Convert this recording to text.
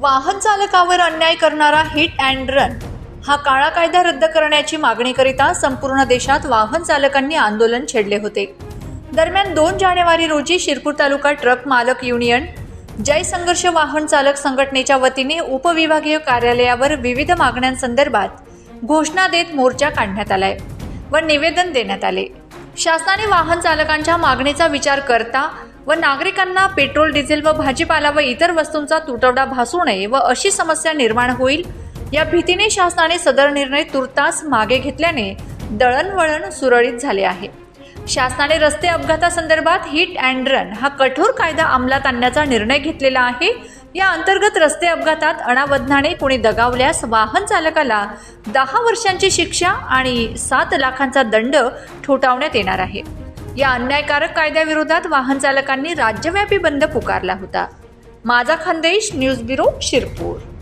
वाहन चालकावर अन्याय करणारा हिट अँड रन. हा काळा कायदा रद्द करण्याची मागणीकरिता संपूर्ण देशात वाहन चालकांनी आंदोलन छेडले होते. दरम्यान दोन जानेवारी रोजी शिरपूर तालुका ट्रक मालक युनियन जय संघर्ष वाहन चालक संघटनेच्या वतीने उपविभागीय कार्यालयावर विविध मागण्यांसंदर्भात घोषणा देत मोर्चा काढण्यात आलाय व निवेदन देण्यात आले. शासनाने वाहन चालकांच्या मागणीचा विचार करता व नागरिकांना पेट्रोल डिझेल व भाजीपाला व इतर वस्तूंचा तुटवडा भासू नये व अशी समस्या निर्माण होईल या भीतीने शासनाने सदर निर्णय तुर्तास मागे घेतल्याने दळणवळण सुरळीत झाले आहे. शासनाने रस्ते अपघातासंदर्भात हिट अँड रन हा कठोर कायदा अंमलात आणण्याचा निर्णय घेतलेला आहे. या अंतर्गत रस्ते अपघातात अनावधनाने कोणी दगावल्यास वाहन चालकाला दहा वर्षांची शिक्षा आणि सात लाखांचा दंड ठोठावण्यात येणार आहे. या अन्यायकारक कायद्याविरोधात वाहन चालकांनी राज्यव्यापी बंद पुकारला होता. माझा खानदेश न्यूज ब्युरो शिरपूर.